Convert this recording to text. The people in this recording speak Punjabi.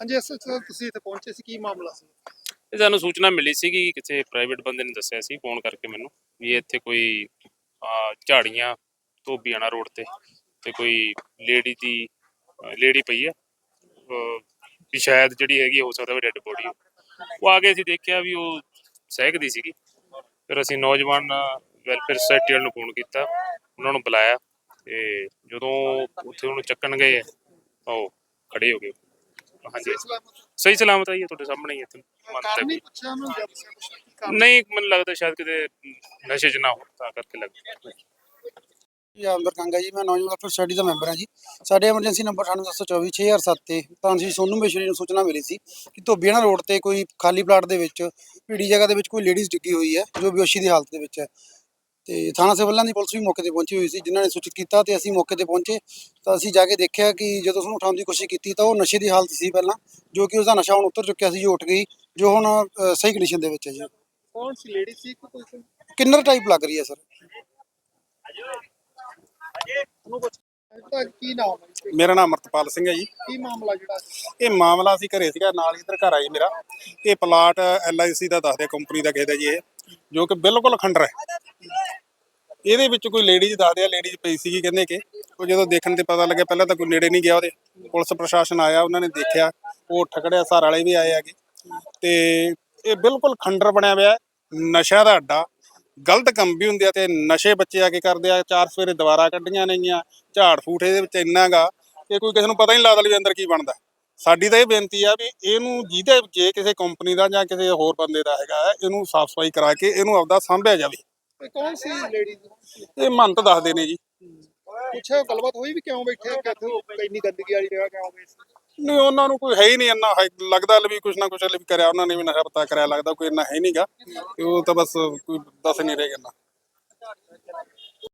ਹਾਂਜੀ ਐਸਐਚਓ ਤੁਸੀਂ ਇੱਥੇ ਪਹੁੰਚੇ ਸੀ ਕੀ ਮਾਮਲਾ ਸੀ? ਇਹ ਸਾਨੂੰ ਸੂਚਨਾ ਮਿਲੀ ਸੀ ਕਿ ਕਿਸੇ ਪ੍ਰਾਈਵੇਟ ਬੰਦੇ ਨੇ ਦੱਸਿਆ ਸੀ ਫੋਨ ਕਰਕੇ ਮੈਨੂੰ ਵੀ ਇੱਥੇ ਕੋਈ ਆ, ਝਾੜੀਆਂ ਧੋਬੀਆਣਾ ਰੋਡ ਤੇ ਤੇ ਕੋਈ ਲੇਡੀ ਦੀ ਲੇਡੀ ਪਈ ਆ ਅਹ, ਵੀ ਸ਼ਾਇਦ ਜਿਹੜੀ ਹੈਗੀ ਹੋ ਸਕਦਾ ਵੀ ਡੈੱਡ ਬੋਡੀ ਉਹ ਆ ਕੇ ਅਸੀਂ ਦੇਖਿਆ ਵੀ ਉਹ ਸਹਿਕਦੀ ਸੀਗੀ। ਫਿਰ ਅਸੀਂ ਨੌਜਵਾਨ ਵੈਲਫੇਅਰ ਸੁਸਾਇਟੀ ਵਾਲਿਆਂ ਨੂੰ ਫੋਨ ਕੀਤਾ ਉਹਨਾਂ ਨੂੰ ਬੁਲਾਇਆ ਤੇ ਜਦੋਂ ਉੱਥੇ ਉਹਨੂੰ ਚੱਕਣ ਗਏ ਤਾਂ ਉਹ ਖੜੇ ਹੋ ਗਏ। ਹਾਂਜੀ। ਸਹੀ ਸਲਾਮਤ ਆਈ ਹੈ ਤੁਹਾਡੇ ਸਾਹਮਣੇ ਹੀ ਹੈ ਇੱਥੇ। ਕਾਰਨ ਨਹੀਂ ਪੁੱਛਿਆ ਉਹਨੂੰ ਜਾਂ ਦੱਸਿਆ ਕੁਛ ਕੀ ਕਾਰਨ? ਨਹੀਂ ਮੈਨੂੰ ਲੱਗਦਾ ਸ਼ਾਇਦ ਕਿਤੇ ਨਸ਼ੇ 'ਚ ਨਾ ਹੋ ਤਾਂ ਕਰਕੇ ਲੱਗਦਾ ਜੀ ਅੰਦਰ ਕੰਗਾ ਜੀ ਮੈਂ ਨੌਜਵਾਨ ਡਾਕਟਰ ਸਟੱਡੀ ਦਾ ਮੈਂਬਰ ਹਾਂ ਜੀ। ਸਾਡੇ ਐਮਰਜੈਂਸੀ ਨੰਬਰ 9824 6007 ਤੇ। ਤਾਂ ਜੀ ਸੋਨੂ ਮੇਸ਼ਰੀ ਨੂੰ ਸੂਚਨਾ ਮਿਲੀ ਸੀ ਕਿ ਧੋਬੀਆਣਾ ਰੋਡ ਤੇ ਕੋਈ ਖਾਲੀ ਪਲਾਟ ਦੇ ਵਿੱਚ ਭੀੜੀ ਜਗ੍ਹਾ ਦੇ ਵਿੱਚ ਕੋਈ ਲੇਡੀਜ਼ ਡਿੱਗੀ ਹੋਈ ਹੈ ਜੋ ਬੇਹੋਸ਼ੀ ਦੀ ਹਾਲਤ ਦੇ ਵਿੱਚ ਹੈ। ਤੇ ਥਾਣਾ ਸਿਵਲਾਂ ਦੀ ਪੁਲਿਸ ਵੀ ਮੌਕੇ ਤੇ ਪਹੁੰਚੀ ਹੋਈ ਸੀ ਜਿਨ੍ਹਾਂ ਨੇ ਸੂਚਿਤ ਕੀਤਾ ਤੇ ਅਸੀਂ ਮੌਕੇ ਤੇ ਪਹੁੰਚੇ ਤਾਂ ਅਸੀਂ ਜਾ ਕੇ ਦੇਖਿਆ ਕਿ ਜਦੋਂ ਉਸਨੂੰ ਉਠਾਉਣ ਦੀ ਕੋਸ਼ਿਸ਼ ਕੀਤੀ ਤਾਂ ਉਹ ਨਸ਼ੇ ਦੀ ਹਾਲਤ ਸੀ ਪਹਿਲਾਂ ਜੋ ਕਿ ਉਸਦਾ ਨਸ਼ਾ ਹੁਣ ਉਤਰ ਚੁੱਕਿਆ ਸੀ ਜੋ ਉੱਠ ਗਈ ਜੋ ਹੁਣ ਅ, ਸਹੀ ਕੰਡੀਸ਼ਨ ਦੇ ਵਿੱਚ ਹੈ ਜੀ। ਕੌਣ ਸੀ ਲੇਡੀ ਸੀ ਕਿ ਕੋਈ ਕਿੰਨਰ ਟਾਈਪ ਲੱਗ ਰਹੀ ਹੈ ਸਰ। ਉਹਨੂੰ ਪੁੱਛ ਤਾਂ ਕੀ ਨਾਮ ਹੈ ਜੀ? ਮੇਰਾ ਨਾਮ ਅਮਰਤਪਾਲ ਸਿੰਘ ਹੈ ਜੀ। ਕੀ ਮਾਮਲਾ ਜਿਹੜਾ ਇਹ ਮਾਮਲਾ ਸੀ ਘਰੇ ਸੀਗਾ ਨਾਲ ਇਧਰ ਘਰ ਆਈ ਮੇਰਾ। ਇਹ ਪਲਾਟ ਐਲਆਈਸੀ ਦਾ ਦੱਸਦੇ ਕੰਪਨੀ ਦਾ ਕਿਸੇ ਦਾ ਜੀ ਇਹ ਜੋ ਕਿ ਬਿਲਕੁਲ ਖੰਡਰ ਹੈ। ਇਹਦੇ ਵਿੱਚ ਕੋਈ ਲੇਡੀਜ਼ ਦੱਸਦੇ ਆ ਲੇਡੀਜ਼ ਪਈ ਸੀਗੀ ਕਹਿੰਦੇ ਕਿ ਉਹ ਜਦੋਂ ਦੇਖਣ ਤੇ ਪਤਾ ਲੱਗਿਆ ਪਹਿਲਾਂ ਤਾਂ ਕੋਈ ਨੇੜੇ ਨਹੀਂ ਗਿਆ ਉਹਦੇ। ਪੁਲਿਸ ਪ੍ਰਸ਼ਾਸਨ ਆਇਆ ਉਹਨਾਂ ਨੇ ਦੇਖਿਆ ਉਹ ਉੱਠ ਖੜਿਆ ਸਾਰ ਵਾਲੇ ਵੀ ਆਏ ਹੈਗੇ। ਤੇ ਇਹ ਬਿਲਕੁਲ ਖੰਡਰ ਬਣਿਆ ਹੋਇਆ ਹੈ, ਨਸ਼ਾ ਦਾ ਅੱਡਾ। ਗਲਤ ਕੰਮ ਵੀ ਹੁੰਦੇ ਆ ਤੇ ਨਸ਼ੇ ਬੱਚੇ ਆ ਕੇ ਕਰਦੇ ਆ ਚਾਰ ਸਵੇਰੇ ਦੁਬਾਰਾ ਕੱਢੀਆਂ ਨੇਗੀਆਂ ਝਾੜ ਫੂਟ ਇਹਦੇ ਵਿੱਚ ਇੰਨਾ ਗਾ ਕਿ ਕੋਈ ਕਿਸੇ ਨੂੰ ਪਤਾ ਹੀ ਨਹੀਂ ਲੱਗਦਾ ਵੀ ਅੰਦਰ ਕੀ ਬਣਦਾ। ਸਾਡੀ ਤਾਂ ਇਹ ਬੇਨਤੀ ਆ ਵੀ ਇਹਨੂੰ ਜਿਹਦੇ ਜੇ ਕਿਸੇ ਕੰਪਨੀ ਦਾ ਜਾਂ ਕਿਸੇ ਹੋਰ ਬੰਦੇ ਦਾ ਹੈਗਾ ਹੈ, ਇਹਨੂੰ ਸਾਫ਼ ਸਫ਼ਾਈ ਕਰਾ ਕੇ ਇਹਨੂੰ ਆਪਦਾ ਸਾਂਭਿਆ ਜਾਵੇ। ਇਹ ਕੌਣ ਸੀ ਲੇਡੀ ਇਹ ਮੰਤ ਦੱਸਦੇ ਨੇ ਜੀ। ਪੁੱਛਿਆ ਗੱਲਬਾਤ ਹੋਈ ਵੀ ਕਿਉਂ ਬੈਠੇ ਆ ਕਿੱਥੇ ਇੰਨੀ ਗੰਦਗੀ ਵਾਲੀ ਜਗ੍ਹਾ ਕਿਉਂ ਗਏ ਸੀ? ਨਹੀਂ ਉਹਨਾਂ ਨੂੰ ਕੋਈ ਹੈ ਹੀ ਨਹੀਂ ਇੰਨਾ। ਹੈ- ਲੱਗਦਾ ਵੀ ਕੁਛ ਨਾ ਕੁਛ ਵੀ ਕਰਿਆ। ਉਹਨਾਂ ਨੇ ਵੀ ਨਸ਼ਾ ਪਤਾ ਕਰਿਆ। ਲੱਗਦਾ ਕੋਈ ਇੰਨਾ ਹੈ ਨਹੀਂਗਾ ਉਹ ਤਾਂ ਬਸ ਕੋਈ ਦੱਸ ਨਹੀਂ ਰਹੇ